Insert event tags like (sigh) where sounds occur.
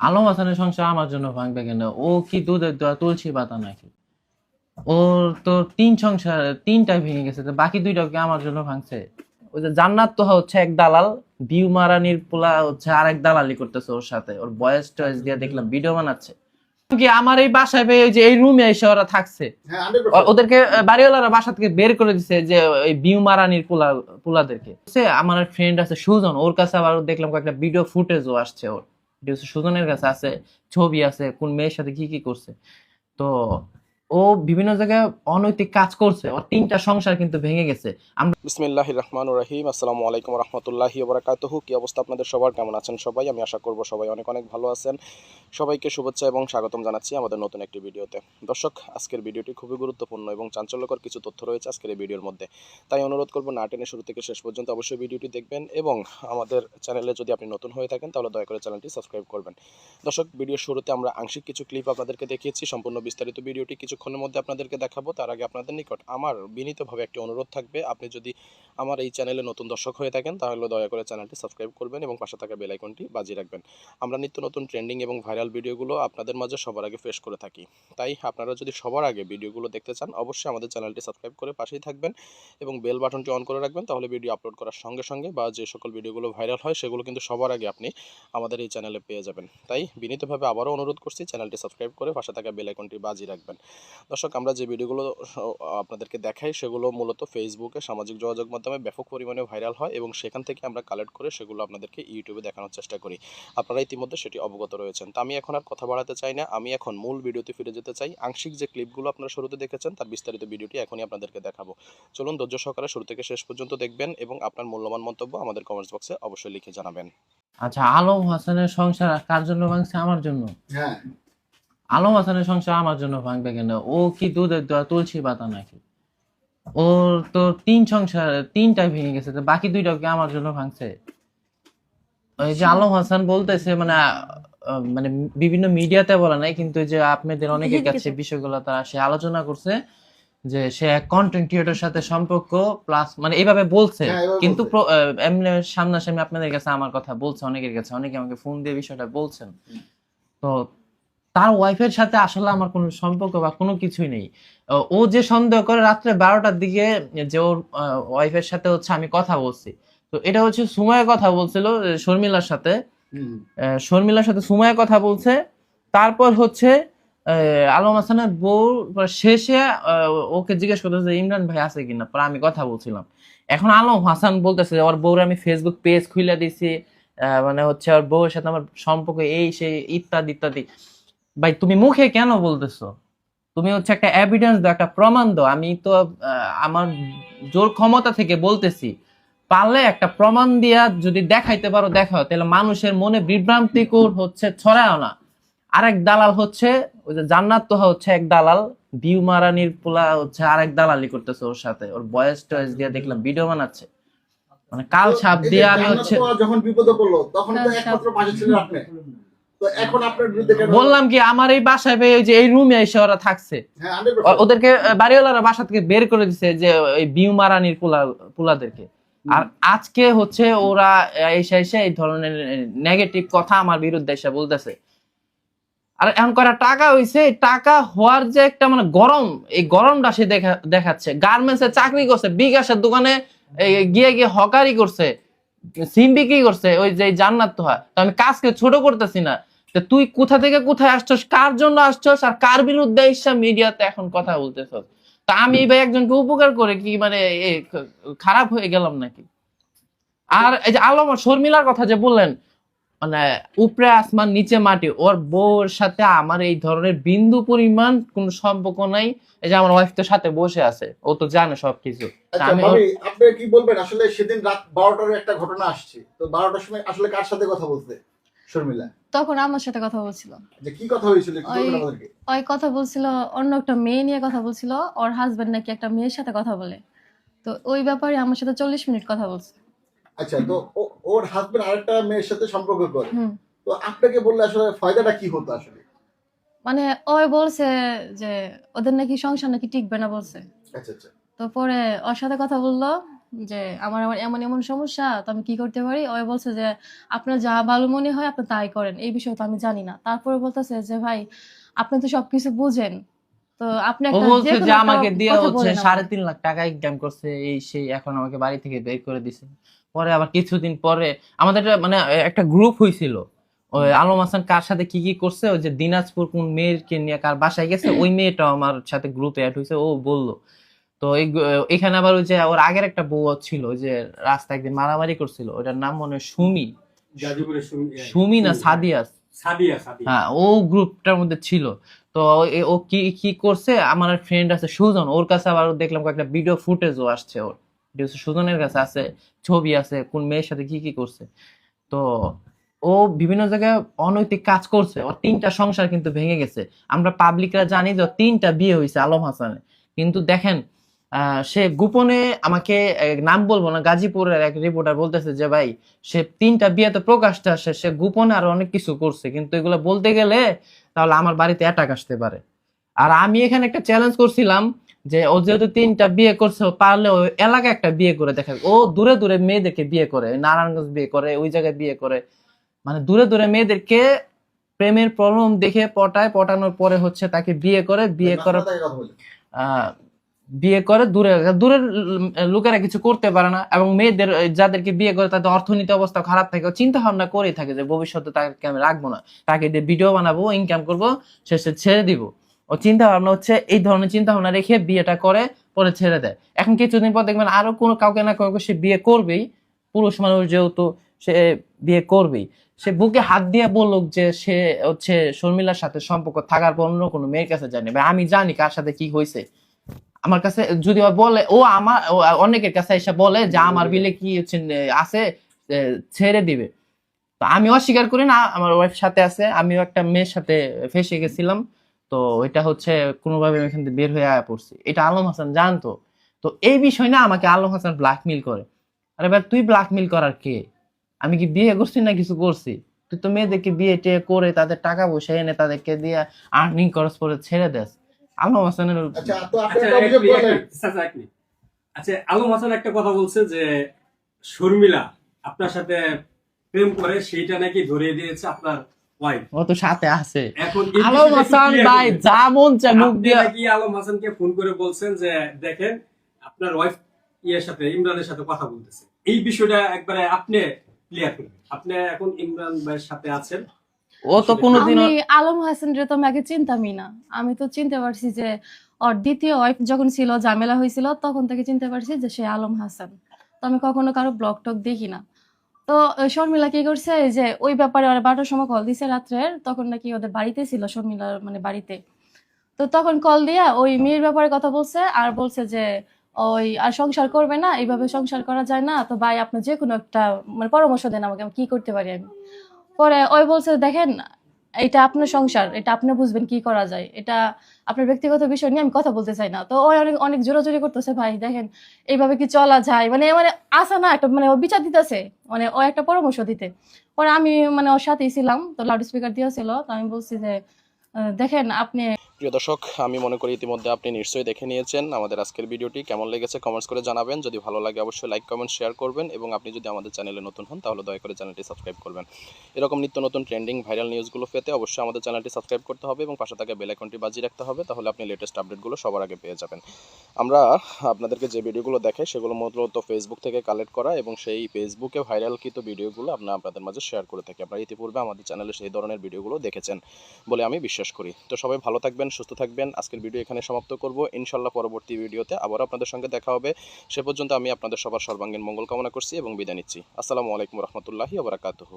আলম হাসানের সংসার আমার জন্য ভাঙবে কেন? ও কি দুধের দোয়া তুলসী পাতা নাকি? ওর তো তিন সংসার তিনটাই ভেঙে গেছে তো বাকি দুইটা কি আমার জন্য ভাঙছে। ওই যে জান্নাত তো হচ্ছে এক দালাল বিউ মারানির পোলা হচ্ছে আরেক দালালি করতেছে ওর সাথে। ওর বয়স টয়েস দিয়ে দেখলাম ভিডিও বানাচ্ছে। কি আমার এই বাসায় পেয়ে ওই যে এই রুমে এসে ওরা থাকছে? হ্যাঁ ওদেরকে বাড়িওয়ালারা বাসা থেকে বের করে দিছে যে ওই বিউ মারানির পোলা পোলাদেরকে। আমার ফ্রেন্ড আছে সুজন ওর কাছে আবার দেখলাম কয়েকটা ভিডিও ফুটেজও আসছে ওর। সুজনের কাছে আছে ছবি আছে কোন মেয়ের সাথে কি কি করছে। তো ও বিভিন্ন জায়গায় অনৈতিক কাজ করছে। ওর তিনটা সংসার কিন্তু ভেঙে গেছে। আমরা বিসমিল্লাহ রহমান রহিম। আসসালামু আলাইকুম রহমতুল্লাহি ওবরাকাতুহু কি অবস্থা আপনাদের সবার? কেমন আছেন সবাই? আমি আশা করব সবাই অনেক অনেক ভালো আছেন। সবাইকে শুভেচ্ছা এবং স্বাগতম জানাচ্ছি আমাদের নতুন একটি ভিডিওতে। দর্শক, আজকের ভিডিওটি খুবই গুরুত্বপূর্ণ এবং চাঞ্চল্যকর কিছু তথ্য রয়েছে আজকের এই ভিডিওর মধ্যে। তাই অনুরোধ করব না টেনে শুরু থেকে শেষ পর্যন্ত অবশ্যই ভিডিওটি দেখবেন এবং আমাদের চ্যানেলে যদি আপনি নতুন হয়ে থাকেন, তাহলে দয়া করে চ্যানেলটি সাবস্ক্রাইব করবেন। দর্শক, ভিডিওর শুরুতে আমরা আংশিক কিছু ক্লিপ আপনাদেরকে দেখিয়েছি। সম্পূর্ণ বিস্তারিত ভিডিওটি কিছুক্ষণের মধ্যে আপনাদেরকে দেখাবো। তার আগে আপনাদের নিকট আমার বিনীতভাবে একটি অনুরোধ থাকবে। আপনি যদি আমার এই চ্যানেলে নতুন দর্শক হয়ে থাকেন, তাহলে দয়া করে চ্যানেলটি সাবস্ক্রাইব করবেন এবং পাশে থাকা বেল আইকনটি বাজিয়ে রাখবেন। আমরা নিত্য নতুন ট্রেন্ডিং এবং ভাইরাল ভিডিওগুলো আপনাদের মাঝে সবার আগে ফেস করে থাকি। তাই আপনারা যদি সবার আগে ভিডিওগুলো দেখতে চান, অবশ্যই আমাদের চ্যানেলটি সাবস্ক্রাইব করে পাশেই থাকবেন এবং বেল বাটনটি অন করে রাখবেন। তাহলে ভিডিও আপলোড করার সঙ্গে সঙ্গে বা যে সকল ভিডিওগুলো ভাইরাল হয়, সেগুলো কিন্তু সবার আগে আপনি আমাদের এই চ্যানেলে পেয়ে যাবেন। তাই বিনীতভাবে আবারও অনুরোধ করছি, চ্যানেলটি সাবস্ক্রাইব করে পাশে থাকা বেল আইকনটি বাজিয়ে রাখবেন। দর্শক আমরা যে ভিডিওগুলো আপনাদেরকে দেখাই সেগুলো মূলত ফেসবুকে সামাজিক যোগাযোগ মাধ্যমে ব্যাপক পরিমাণে ভাইরাল হয় এবং সেখান থেকে আমরা কালেক্ট করে সেগুলো আপনাদেরকে ইউটিউবে দেখানোর চেষ্টা করি। আপনারা ইতিমধ্যে সেটি অবগত রয়েছেন। তা আমি এখন আর কথা বাড়াতে চাই না। আমি এখন মূল ভিডিওতে ফিরে যেতে চাই। আংশিক যে ক্লিপগুলো আপনারা শুরুতে দেখেছেন তার বিস্তারিত ভিডিওটি এখনই আপনাদেরকে দেখাবো। চলুন ধৈর্য সহকারে শুরু থেকে শেষ পর্যন্ত দেখবেন এবং আপনার মূল্যবান মন্তব্য আমাদের কমেন্টস বক্সে অবশ্যই লিখে জানাবেন। আচ্ছা আলম হাসানের সংসার কার জন্য ভাঙছে? আমার জন্য। হ্যাঁ। আলম হাসানের সংসার আমার জন্য ভাঙবে কেন? ও কি দুধের দোয়া তুলসী পাতা নাকি? ওর তো তিন সংসার তিনটাই ভেঙে গেছে তো বাকি দুইটা কি আমার জন্য ভাঙছে? ওই যে আলম হাসান বলতেছে মানে মানে বিভিন্ন মিডিয়াতে বলে নাই কিন্তু যে আপনাদের অনেকের কাছে বিষয়গুলো তারা সে আলোচনা করছে যে সে এক কন্টেন্ট ক্রিয়েটর সাথে সম্পর্ক প্লাস মানে এইভাবে বলছে হ্যাঁ, কিন্তু আহ, এমনি সামনাসামনি আপনাদের কাছে আমার কথা বলছে অনেকের কাছে অনেকে আমাকে ফোন দিয়ে বিষয়টা বলছেন। তো তার ওয়াইফের সাথে আসলে আমার কোনো সম্পর্ক বা কোনো কিছুই নেই। ও যে সন্দেহ করে রাত্রে বারোটার দিকে যে ওর ওয়াইফের সাথে হচ্ছে আমি কথা বলছি। তো এটা হচ্ছে সুমায়ের কথা বলছিল শর্মিলার সাথে। শর্মিলার সাথে সুমায়ের কথা বলছে। তারপর হচ্ছে আলম হাসানের বউ শেষে ওকে জিজ্ঞেস করতেছে যে ইমরান ভাই আছে কিনা? পরে আমি কথা বলছিলাম। এখন আলম হাসান বলতেছে যে ওর বউর আমি ফেসবুক পেজ খুলে দিছি আহ, মানে হচ্ছে ওর বউয়ের সাথে আমার সম্পর্ক এই সেই ইত্যাদি ইত্যাদি। ভাই তুমি মুখে কেন বলতেছো? তুমি হচ্ছে একটা এভিডেন্স দাও একটা প্রমাণ দাও। আমি তো আমার জোর ক্ষমতা থেকে বলতেছি পারলে একটা প্রমাণ দিয়া যদি দেখাইতে পারো দেখাও তাহলে মানুষের মনে বিভ্রান্তিকর হচ্ছে ছড়ায় না। আরেক দালাল হচ্ছে ওই যে জান্নাত তোহা হচ্ছে এক দালাল বিউ মারানির পোলা হচ্ছে আরেক দালালি করতেছে ওর সাথে। ওর বয়স টয়েস দিয়ে দেখলাম ভিডিও বানাচ্ছে। মানে কাল তো ছাপ দিয়ে আমি হচ্ছে যখন বিপদে পড়ল তখন তো হ্যাঁ, একমাত্র পাশে ছিলেন আপনি? বললাম কি আমার এই বাসায় পেয়ে যে এই রুমে এসে ওরা থাকছে। হ্যাঁ ওদেরকে বাড়িওয়ালারা বাসা থেকে বের করে দিছে যে ওই বিউ মারানির পোলা পোলাদেরকে। আর আজকে হচ্ছে ওরা এসে এসে এই ধরনের নেগেটিভ কথা আমার বিরুদ্ধে এসে বলতেছে। আর এখন করা টাকা হইছে? টাকা হওয়ার যে একটা মানে গরম এই গরমটা সে দেখা দেখাচ্ছে। গার্মেন্টস এ চাকরি করছে বিকাশের দোকানে গিয়ে গিয়ে হকারি করছে সিম বিক্রি করছে ওই যে জান্নাত তো হয়। তো আমি কাজকে ছোট করতেছি না। তো তুই কোথা থেকে কোথায় আসছস কার জন্য আসছস আর কার বিরুদ্ধে এসে মিডিয়াতে এখন কথা বলতেছস? তা আমি ভাই একজনকে উপকার করে কি মানে খারাপ হয়ে গেলাম নাকি? আর এই যে আলম শর্মিলার কথা যে বললেন মানে উপরে আসমান নিচে মাটি ওর বউর সাথে আমার এই ধরনের বিন্দু পরিমাণ কোনো সম্পর্ক নাই। এই যে আমার ওয়াইফ তো সাথে বসে আছে ও তো জানে সবকিছু। আচ্ছা আপনি কি বলবেন? আসলে সেদিন রাত বারোটার একটা ঘটনা আসছে। তো বারোটার সময় আসলে কার সাথে কথা বলতে? শর্মিলা। তখন আমার সাথে কথা বলছিল। যে কি কথা হয়েছিল ওই- কথা বলছিল অন্য একটা মেয়ে নিয়ে কথা বলছিল ওর হাজবেন্ড নাকি একটা মেয়ের সাথে কথা বলে। তো ওই ব্যাপারে আমার সাথে চল্লিশ মিনিট কথা বলছে। আচ্ছা তো ও- ওর হাজবেন্ড আরেকটা মেয়ের সাথে সম্পর্ক করে। তো আপনাকে বললে আসলে ফায়দাটা কি হতো আসলে? মানে ওই বলছে যে ওদের নাকি সংসার নাকি টিকবে না বলছে। আচ্ছা আচ্ছা। তো পরে ওর সাথে কথা বলল যে আমার আমার এমন এমন সমস্যা তো আমি কি করতে পারি? ওই বলছে যে আপনার যা ভালো মনে হয় আপনি তাই করেন। এই বিষয়ে তো আমি জানি না। তারপরে বলতেছে যে ভাই আপনি তো সবকিছু বুঝেন। তো আপনি একটা বলছে যে আমাকে দিয়ে হচ্ছে সাড়ে তিন লাখ টাকা ইনকাম করছে এই সেই এখন আমাকে বাড়ি থেকে বের করে দিছে। পরে আবার কিছুদিন পরে আমাদের মানে একটা গ্রুপ হয়েছিল ওই আলম হাসান কার সাথে কি কি করছে? ওই যে দিনাজপুর কোন মেয়ের কে নিয়ে কার বাসায় গেছে ওই (coughs) মেয়েটা আমার সাথে গ্রুপে অ্যাড হয়েছে ও বলল তো এখানে আবার ওই যে ওর আগের একটা বউ ছিল ওই যে রাস্তা একদিন মারামারি করছিল ওটার নাম মনে হয় সুমি। সুমি- না সাদিয়া? সাদিয়া সাদিয়া। হ্যাঁ ও গ্রুপটার মধ্যে ছিল। তো ও কি কি করছে? আমার ফ্রেন্ড আছে সুজন ওর কাছে আবার দেখলাম কয়েকটা ভিডিও ফুটেজও আসছে ওর। সুজনের কাছে আছে ছবি আছে কোন মেয়ের সাথে কি কি করছে। তো ও বিভিন্ন জায়গায় অনৈতিক কাজ করছে ওর তিনটা সংসার কিন্তু ভেঙে গেছে। আমরা পাবলিকরা জানি যে তিনটা বিয়ে হয়েছে আলম হাসানের। কিন্তু দেখেন সে গোপনে আমাকে নাম বলব না গাজীপুরের এক রিপোর্টার বলতেছে যে ভাই সে তিনটা বিয়েতে প্রকাশটা আসে সে গোপনে আরও অনেক কিছু করছে কিন্তু এগুলো বলতে গেলে তাহলে আমার বাড়িতে অ্যাটাক আসতে পারে। আর আমি এখানে একটা চ্যালেঞ্জ করছিলাম যে ও যেহেতু তিনটা বিয়ে করছে পারলে ওই এলাকায় একটা বিয়ে করে দেখা ও দূরে দূরে মেয়েদেরকে বিয়ে করে নারায়ণগঞ্জ বিয়ে করে ওই জায়গায় বিয়ে করে। মানে দূরে দূরে মেয়েদেরকে প্রেমের প্রলম দেখে পটায় পটানোর পরে হচ্ছে তাকে বিয়ে করে বিয়ে করার বিয়ে করে দূরে, দূরের লোকেরা কিছু করতে পারে না এবং মেয়েদের, যাদেরকে বিয়ে করে তাদের অর্থনীতি অবস্থা খারাপ থাকে চিন্তা ভাবনা করেই থাকে যে ভবিষ্যতে তাকে আমি রাখব না। তাকে দিয়ে ভিডিও বানাবো ইনকাম করব, শেষে ছেড়ে দিব। ও চিন্তা ভাবনা হচ্ছে এই ধরনের চিন্তা ভাবনা রেখে বিয়েটা করে, পরে ছেড়ে দেয়। এখন কিছুদিন পর দেখবেন আরও কোনো কাউকে না কাউকে সে বিয়ে করবেই। পুরুষ মানুষ যেহেতু সে বিয়ে করবেই। সে বুকে হাত দিয়ে বলুক যে সে হচ্ছে শর্মিলার সাথে সম্পর্ক থাকার পর অন্য কোনো মেয়ের কাছে জানি ভাই, আমি জানি কার সাথে কি হয়েছে। আমার কাছে যদি বলে, ও আমার অনেকের কাছে এসে বলে যে, আমার বিলে কি আছে ছেড়ে দিবে। তো আমি অস্বীকার করি না, আমার ওয়াইফ সাথে আছে। আমিও একটা মেয়ের সাথে ফেসে গেছিলাম। তো এটা হচ্ছে কোনোভাবে আমি এখান থেকে বের হয়ে আয়া পড়ছি। এটা আলম হাসান জানতো তো। এই বিষয় না আমাকে আলম হাসান ব্ল্যাকমেল করে। আরে ভাই, তুই ব্ল্যাকমেল করার কে? আমি কি বিয়ে করছি না কিছু করছি? তুই তো মেয়েদেরকে বিয়ে টিয়ে করে তাদের টাকা পয়সা এনে তাদেরকে দিয়ে আর্নিং খরচ করে ছেড়ে দেস। আলম হাসানের আচ্ছা তো আপনি আচ্ছা আচ্ছা। আচ্ছা আলম হাসান একটা কথা বলছে যে শর্মিলা আপনার সাথে প্রেম করে সেইটা নাকি ধরিয়ে দিয়েছে আপনার ও তো সাথে আছে। আলম হাসান ভাই যা মন চায় মুখ দিয়ে নাকি আলম হাসানকে ফোন করে বলছেন যে দেখেন আপনার ওয়াইফ ইয়ের সাথে ইমরানের সাথে কথা বলতেছে। এই বিষয়টা একবারে আপনি ক্লিয়ার করবেন আপনি এখন ইমরান ভাইয়ের সাথে আছেন। ও তো কোনোদিনও আমি আলম হাসানের তো আমি আগে চিনতামই না। আমি তো চিনতে পারছি যে ওর দ্বিতীয় ওয়াইফ যখন ছিল ঝামেলা হয়েছিল তখন থেকে চিনতে পারছি যে সে আলম হাসান। তো আমি কখনো কারও ব্লগ টক দেখি না। তো শর্মিলা কি করছে যে ওই ব্যাপারে ওরা বারোটার সময় কল দিছে রাত্রের তখন নাকি ওদের বাড়িতে ছিল শর্মিলার মানে বাড়িতে। তো তখন কল দিয়া ওই মেয়ের ব্যাপারে কথা বলছে আর বলছে যে ওই আর সংসার করবে না এইভাবে সংসার করা যায় না। তো ভাই আপনি যে কোনো একটা মানে পরামর্শ দেন আমাকে আমি কি করতে পারি আমি? পরে ওই বলছে, দেখেন, এটা আপনার সংসার, এটা আপনি বুঝবেন কি করা যায়। এটা আপনার ব্যক্তিগত বিষয় নিয়ে আমি কথা বলতে চাই না। তো ওই অনেক অনেক জোরাজোরি করতেছে ভাই, দেখেন, এইভাবে কি চলা যায়? মানে মানে আসা না একটা মানে ও বিচার দিতেছে মানে ও একটা পরামর্শ দিতে। পরে আমি মানে ওর সাথেই ছিলাম, তো লাউড স্পিকার দিয়েছিল, তো আমি বলছি যে, দেখেন, আপনি প্রিয় দর্শক, আমি মনে করি ইতিমধ্যে আপনি নিশ্চয়ই দেখে নিয়েছেন আমাদের আজকের ভিডিওটি। কেমন লেগেছে কমেন্টস করে জানাবেন। যদি ভালো লাগে অবশ্যই লাইক কমেন্ট শেয়ার করবেন এবং আপনি যদি আমাদের চ্যানেলে নতুন হন তাহলে দয়া করে চ্যানেলটি সাবস্ক্রাইব করবেন। এরকম নিত্য নতুন ট্রেন্ডিং ভাইরাল নিউজগুলো পেতে অবশ্যই আমাদের চ্যানেলটি সাবস্ক্রাইব করতে হবে এবং পাশে থাকা বেল আইকনটি বাজিয়ে রাখতে হবে তাহলে আপনি লেটেস্ট আপডেটগুলো সবার আগে পেয়ে যাবেন। আমরা আপনাদেরকে যে ভিডিওগুলো দেখাই সেগুলো মূলত ফেসবুক থেকে কালেক্ট করা এবং সেই ফেসবুকে ভাইরালকৃত ভিডিওগুলো আমরা আপনাদের মাঝে শেয়ার করে থাকি। আপনারা ইতিপূর্বে আমাদের চ্যানেলে সেই ধরনের ভিডিওগুলো দেখেছেন বলে আমি বিশ্বাস করি। তো সবাই ভালো থাকবেন সুস্থ থাকবেন। আজকের ভিডিও এখানে সমাপ্ত করব। ইনশাল্লাহ পরবর্তী ভিডিওতে আবারও আপনাদের সঙ্গে দেখা হবে। সে পর্যন্ত আমি আপনাদের সবার সর্বাঙ্গীন মঙ্গল কামনা করছি এবং বিদায় নিচ্ছি। আসসালামু আলাইকুম রহমতুল্লাহি ওবরাকাতুহু